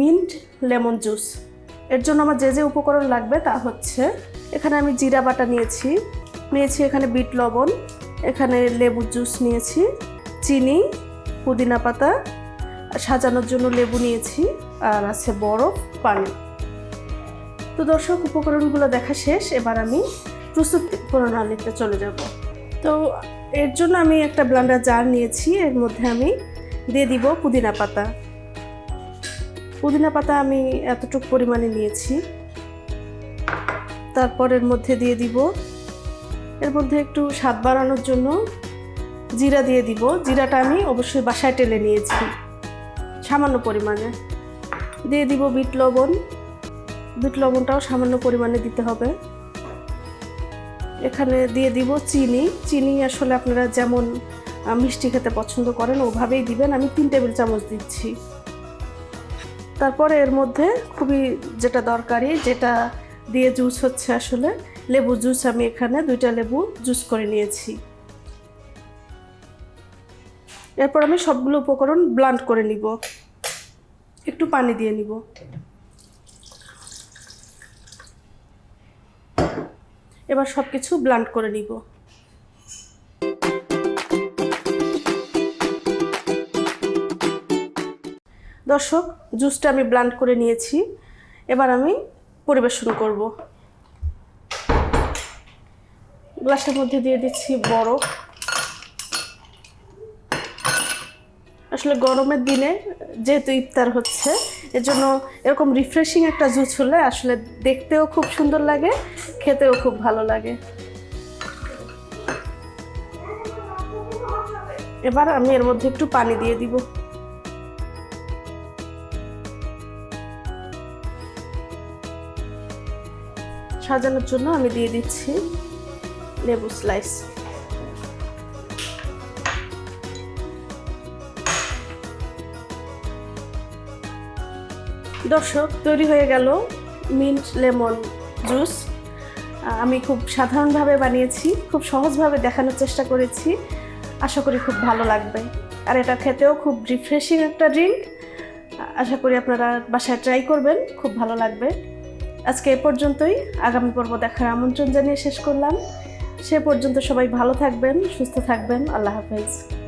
Mint, lemon juice. এর জন্য আমার যে যে উপকরণ লাগবে তা হচ্ছে, এখানে আমি জিরা বাটা নিয়েছি নিয়েছি এখানে বিট লবণ, এখানে লেবুর জুস নিয়েছি, চিনি, পুদিনা পাতা, সাজানোর জন্য লেবু নিয়েছি, আর আছে বরফ, পানি। তো দর্শক, উপকরণগুলো দেখা শেষ, এবার আমি প্রস্তুত প্রণালীতে চলে যাব। তো এর জন্য আমি একটা ব্লান্ডার জার নিয়েছি, এর মধ্যে আমি দিয়ে দিব পুদিনা পাতা। পুদিনা পাতা আমি এতটুকু পরিমাণে নিয়েছি। তারপর এর মধ্যে দিয়ে দিব, এর মধ্যে একটু স্বাদ বাড়ানোর জন্য জিরা দিয়ে দিব। জিরাটা আমি অবশ্যই বাসায় টেলে নিয়েছি, সামান্য পরিমাণে। দিয়ে দিব বিট লবণ। বিট লবণটাও সামান্য পরিমাণে দিতে হবে। এখানে দিয়ে দিব চিনি। চিনি আসলে আপনারা যেমন মিষ্টি খেতে পছন্দ করেন, ওভাবেই দিবেন। আমি তিন টেবিল চামচ দিচ্ছি। তারপরে এর মধ্যে খুবই যেটা দরকারি, যেটা দিয়ে জুস হচ্ছে আসলে, লেবু জুস আমি এখানে দুইটা লেবু জুস করে নিয়েছি। এরপর আমি সবগুলো উপকরণ ব্লান্ড করে নিব। একটু পানি দিয়ে নিব। এবার সব কিছু ব্লান্ড করে নিব। দর্শক, জুসটা আমি ব্লান্ড করে নিয়েছি। এবার আমি পরিবেশন করব। গ্লাসের মধ্যে দিয়ে দিচ্ছি বরফ। আসলে গরমের দিনে যেহেতু ইফতার হচ্ছে এর জন্য এরকম রিফ্রেশিং একটা জুস হলে আসলে দেখতেও খুব সুন্দর লাগে, খেতেও খুব ভালো লাগে। এবার আমি এর মধ্যে একটু পানি দিয়ে দিব। সাজানোর জন্য আমি দিয়ে দিচ্ছি লেবু স্লাইস। দর্শক, তৈরি হয়ে গেল মিন্ট লেমন জুস। আমি খুব সাধারণভাবে বানিয়েছি, খুব সহজভাবে দেখানোর চেষ্টা করেছি। আশা করি খুব ভালো লাগবে। আর এটা খেতেও খুব রিফ্রেশিং একটা ড্রিঙ্ক আশা করি আপনারা বাসায় ট্রাই করবেন, খুব ভালো লাগবে। আজকে এ পর্যন্তই। আগামী পর্ব দেখার আমন্ত্রণ জানিয়ে শেষ করলাম। সে পর্যন্ত সবাই ভালো থাকবেন, সুস্থ থাকবেন। আল্লাহ হাফেজ।